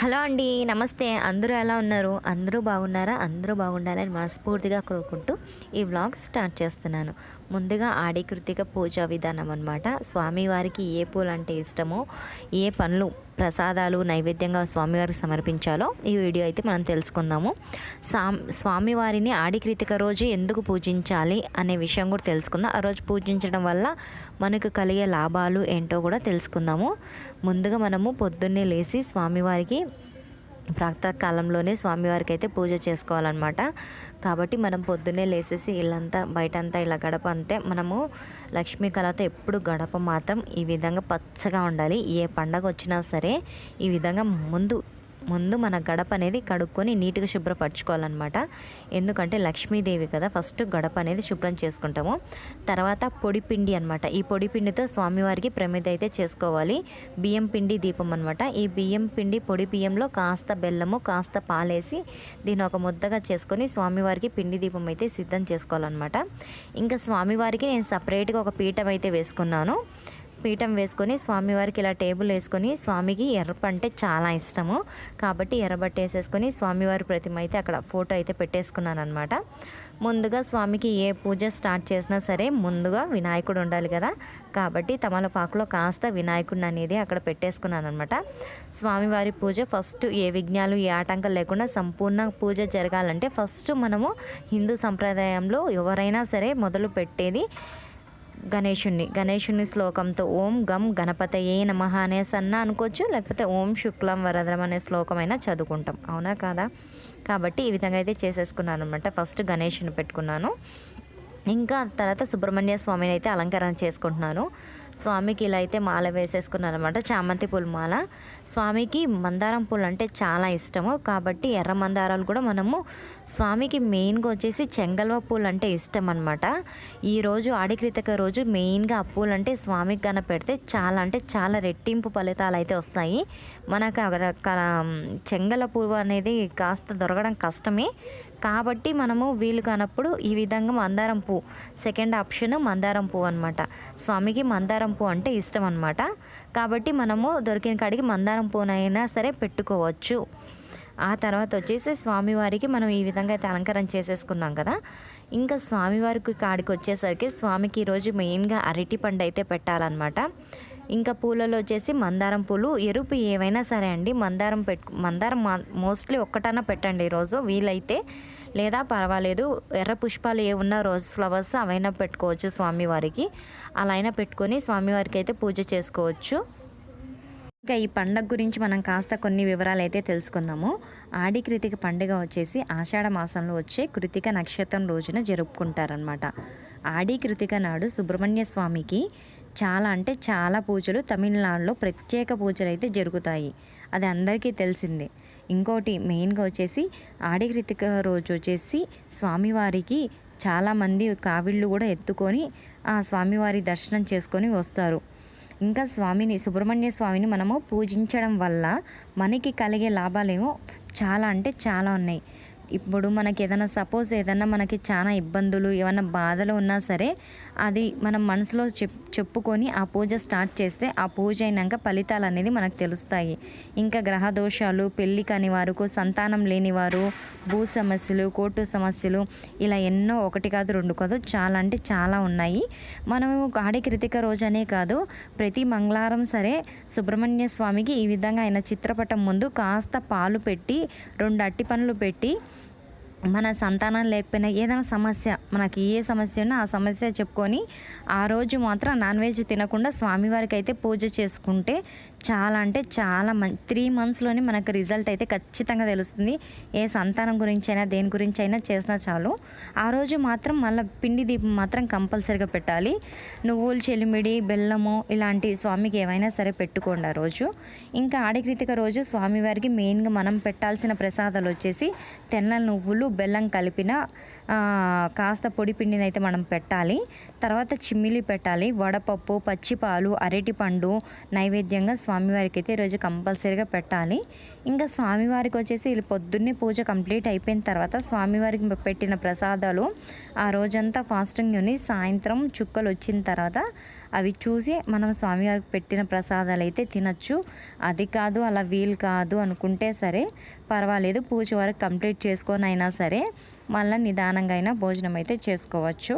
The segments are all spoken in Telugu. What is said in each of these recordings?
హలో అండి నమస్తే. అందరూ ఎలా ఉన్నారు? అందరూ బాగున్నారా? అందరూ బాగుండాలని మనస్ఫూర్తిగా కోరుకుంటూ ఈ వ్లాగ్ స్టార్ట్ చేస్తున్నాను. ముందుగా ఆడికృతిక పూజా విధానం అనమాట స్వామివారికి ఏ పూలు అంటే ఇష్టమో ఏ పనులు ప్రసాదాలు నైవేద్యంగా స్వామివారికి సమర్పించాలో ఈ వీడియో అయితే మనం తెలుసుకుందాము. సా స్వామివారిని ఆడికృతిక రోజు ఎందుకు పూజించాలి అనే విషయం కూడా తెలుసుకుందాం. ఆ రోజు పూజించడం వల్ల మనకు కలిగే లాభాలు ఏంటో కూడా తెలుసుకుందాము. ముందుగా మనము పొద్దున్నే లేచి స్వామివారికి ప్రాతకాలంలోనే స్వామివారికి అయితే పూజ చేసుకోవాలన్నమాట. కాబట్టి మనం పొద్దున్నే లేసేసి ఇల్లంతా బయటంతా ఇలా గడప అంతే మనము లక్ష్మీ కళతో ఎప్పుడు గడప మాత్రం ఈ విధంగా పచ్చగా ఉండాలి. ఏ పండగ వచ్చినా సరే ఈ విధంగా ముందు ముందు మన గడప అనేది కడుక్కొని నీట్గా శుభ్రపరచుకోవాలన్నమాట. ఎందుకంటే లక్ష్మీదేవి కదా ఫస్ట్ గడప అనేది శుభ్రం చేసుకుంటాము. తర్వాత పొడి పిండి అనమాట ఈ పొడి పిండితో స్వామివారికి ప్రమిద అయితే చేసుకోవాలి. బియ్యం పిండి దీపం అనమాట ఈ బియ్యం పిండి పొడి బియ్యంలో కాస్త బెల్లము కాస్త పాలేసి దీన్ని ఒక ముద్దగా చేసుకొని స్వామివారికి పిండి దీపం అయితే సిద్ధం చేసుకోవాలన్నమాట. ఇంకా స్వామివారికి నేను సపరేట్గా ఒక పీఠం అయితే వేసుకున్నాను. పీఠం వేసుకొని స్వామివారికి ఇలా టేబుల్ వేసుకొని స్వామికి ఎర్రప అంటే చాలా ఇష్టము. కాబట్టి ఎర్రబట్ట వేసేసుకొని స్వామివారి ప్రతిమ అయితే అక్కడ ఫోటో అయితే పెట్టేసుకున్నాను అనమాట ముందుగా స్వామికి ఏ పూజ స్టార్ట్ చేసినా సరే ముందుగా వినాయకుడు ఉండాలి కదా. కాబట్టి తమలపాకులో కాస్త వినాయకుడిని అనేది అక్కడ పెట్టేసుకున్నాను అనమాట స్వామివారి పూజ ఫస్ట్ ఏ విఘ్నాలు ఏ ఆటంకం లేకుండా సంపూర్ణ పూజ జరగాలంటే ఫస్ట్ మనము హిందూ సంప్రదాయంలో ఎవరైనా సరే మొదలు పెట్టేది గణేషుణ్ణి గణేషుని శ్లోకంతో ఓం గం గణపతయే నమ అనేసి అన్న అనుకోవచ్చు లేకపోతే ఓం శుక్లం వరదరం అనే శ్లోకమైనా చదువుకుంటాం. అవునా కాదా? కాబట్టి ఈ విధంగా అయితే చేసేసుకున్నాను అనమాట ఫస్ట్ గణేషుని పెట్టుకున్నాను. ఇంకా తర్వాత సుబ్రహ్మణ్య స్వామిని అయితే అలంకరణ చేసుకుంటున్నాను. స్వామికి ఇలా అయితే మాల వేసేసుకున్నారనమాట చామంతి పూల మాల. స్వామికి మందారం పూలు అంటే చాలా ఇష్టము. కాబట్టి ఎర్ర మందారాలు కూడా మనము స్వామికి మెయిన్గా వచ్చేసి చెంగల్వ పూలు అంటే ఇష్టం అనమాట ఈరోజు ఆడికృతక రోజు మెయిన్గా ఆ పూలు అంటే స్వామికి కన పెడితే చాలా అంటే చాలా రెట్టింపు ఫలితాలు అయితే వస్తాయి. మనకు చెంగల పువ్వు అనేది కాస్త దొరకడం కష్టమే. కాబట్టి మనము వీలు కానప్పుడు ఈ విధంగా మందారం పువ్వు సెకండ్ ఆప్షన్ మందారం పువ్వు అనమాట స్వామికి మందారం పువ్వు అంటే ఇష్టం అనమాట కాబట్టి మనము దొరికిన కాడికి మందారం పువ్వునైనా సరే పెట్టుకోవచ్చు. ఆ తర్వాత వచ్చేసి స్వామివారికి మనం ఈ విధంగా అయితే అలంకారం చేసేసుకున్నాం కదా. ఇంకా స్వామివారికి కాడికి వచ్చేసరికి స్వామికి ఈరోజు మెయిన్గా అరటి పండు అయితే పెట్టాలన్నమాట. ఇంకా పూలలో వచ్చేసి మందారం పూలు ఎరుపు ఏవైనా సరే అండి. మందారం పెట్టు మందారం మోస్ట్లీ ఒక్కటన్నా పెట్టండి ఈరోజు. వీలైతే లేదా పర్వాలేదు ఎర్ర పుష్పాలు ఏమున్నా ఉన్న రోజ్ ఫ్లవర్స్ అవైనా పెట్టుకోవచ్చు స్వామివారికి. అలా అయినా పెట్టుకొని స్వామివారికి అయితే పూజ చేసుకోవచ్చు. ఇంకా ఈ పండగ గురించి మనం కాస్త కొన్ని వివరాలు అయితే తెలుసుకుందాము. ఆడి కృతిక పండుగ వచ్చేసి ఆషాఢ మాసంలో వచ్చే కృతిక నక్షత్రం రోజున జరుపుకుంటారనమాట ఆడి కృతిక నాడు సుబ్రహ్మణ్య స్వామికి చాలా అంటే చాలా పూజలు తమిళనాడులో ప్రత్యేక పూజలు అయితే జరుగుతాయి. అది అందరికీ తెలిసిందే. ఇంకోటి మెయిన్గా వచ్చేసి ఆడి కృతిక రోజు వచ్చేసి స్వామివారికి చాలామంది కావిళ్ళు కూడా ఎత్తుకొని ఆ స్వామివారి దర్శనం చేసుకొని వస్తారు. ఇంకా స్వామిని సుబ్రహ్మణ్య స్వామిని మనము పూజించడం వల్ల మనకి కలిగే లాభాలేమో చాలా అంటే చాలా ఉన్నాయి. ఇప్పుడు మనకి ఏదైనా సపోజ్ ఏదైనా మనకి చాలా ఇబ్బందులు ఏమైనా బాధలు ఉన్నా సరే అది మనం మనసులో చెప్ చెప్పుకొని ఆ పూజ స్టార్ట్ చేస్తే ఆ పూజ అయినాక ఫలితాలు అనేది మనకు తెలుస్తాయి. ఇంకా గ్రహ దోషాలు పెళ్ళి కాని వారు సంతానం లేని వారు భూ సమస్యలు కోర్టు సమస్యలు ఇలా ఎన్నో ఒకటి కాదు రెండు కాదు చాలా అంటే చాలా ఉన్నాయి. మనము గాడి కృతిక రోజు అనే కాదు ప్రతి మంగళవారం సరే సుబ్రహ్మణ్య స్వామికి ఈ విధంగా ఆయన చిత్రపటం ముందు కాస్త పాలు పెట్టి రెండు అట్టి పనులు పెట్టి మన సంతానం లేకపోయినా ఏదైనా సమస్య మనకి ఏ సమస్య ఉన్నా ఆ సమస్య చెప్పుకొని ఆ రోజు మాత్రం నాన్ వెజ్ తినకుండా స్వామివారికి అయితే పూజ చేసుకుంటే చాలా అంటే చాలా మం త్రీ మంత్స్లోనే మనకు రిజల్ట్ అయితే ఖచ్చితంగా తెలుస్తుంది. ఏ సంతానం గురించి అయినా దేని గురించి అయినా చేసినా చాలు. ఆ రోజు మాత్రం మళ్ళీ పిండి దీపం మాత్రం కంపల్సరిగా పెట్టాలి. నువ్వులు చెలిమిడి బెల్లము ఇలాంటి స్వామికి ఏవైనా సరే పెట్టుకోండి ఆ రోజు. ఇంకా ఆడికృతిక రోజు స్వామివారికి మెయిన్గా మనం పెట్టాల్సిన ప్రసాదాలు వచ్చేసి తెల్ల నువ్వులు బెల్లం కలిపిన కాస్త పొడి పిండిని అయితే మనం పెట్టాలి. తర్వాత చిమ్మిలి పెట్టాలి. వడపప్పు పచ్చిపాలు అరటిపండు నైవేద్యంగా స్వామివారికి అయితే ఈరోజు కంపల్సరీగా పెట్టాలి. ఇంకా స్వామివారికి వచ్చేసి పొద్దున్నే పూజ కంప్లీట్ అయిపోయిన తర్వాత స్వామివారికి పెట్టిన ప్రసాదాలు ఆ రోజంతా ఫాస్టింగ్ ఉని సాయంత్రం చుక్కలు వచ్చిన తర్వాత అవి చూసి మనం స్వామివారికి పెట్టిన ప్రసాదాలు అయితే తినచ్చు. అది కాదు అలా వీలు కాదు అనుకుంటే సరే పర్వాలేదు. పూజ వరకు కంప్లీట్ చేసుకొని అయినా సరే మళ్ళీ నిదానంగా అయినా భోజనం అయితే చేసుకోవచ్చు.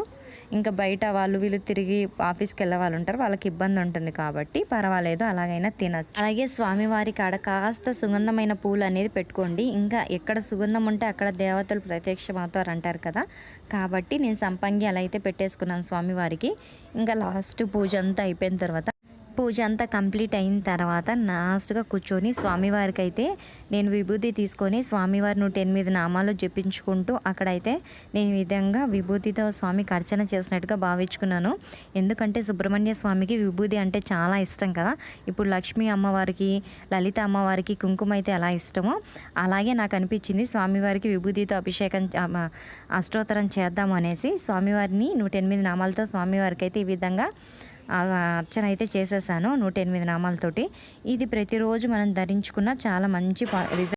ఇంకా బయట వాళ్ళు వీళ్ళు తిరిగి ఆఫీస్కి వెళ్ళే వాళ్ళు ఉంటారు వాళ్ళకి ఇబ్బంది ఉంటుంది కాబట్టి పర్వాలేదు అలాగైనా తినచ్చు. అలాగే స్వామివారి కాడ కాస్త సుగంధమైన పూలు అనేది పెట్టుకోండి. ఇంకా ఎక్కడ సుగంధం ఉంటే అక్కడ దేవతలు ప్రత్యక్షమవుతారు అంటారు కదా. కాబట్టి నేను సంపంగి అలా అయితే పెట్టేసుకున్నాను స్వామివారికి. ఇంకా లాస్ట్ పూజ అంతా అయిపోయిన తర్వాత పూజ అంతా కంప్లీట్ అయిన తర్వాత లాస్ట్గా కూర్చొని స్వామివారికి అయితే నేను విభూతి తీసుకొని స్వామివారి నూట ఎనిమిది నామాలు జపించుకుంటూ అక్కడైతే నేను ఈ విధంగా విభూతితో స్వామికి అర్చన చేసినట్టుగా భావించుకున్నాను. ఎందుకంటే సుబ్రహ్మణ్య స్వామికి విభూతి అంటే చాలా ఇష్టం కదా. ఇప్పుడు లక్ష్మీ అమ్మవారికి లలిత అమ్మవారికి కుంకుమ అయితే ఎలా ఇష్టమో అలాగే నాకు అనిపించింది స్వామివారికి విభూతితో అభిషేకం అష్టోత్తరం చేద్దాం అనేసి స్వామివారిని నూట ఎనిమిది నామాలతో స్వామివారికి అయితే ఈ విధంగా అర్చన అయితే చేసేసాను నూట ఎనిమిది నామాలతోటి. ఇది ప్రతిరోజు మనం ధరించుకున్న చాలా మంచి రిజల్ట్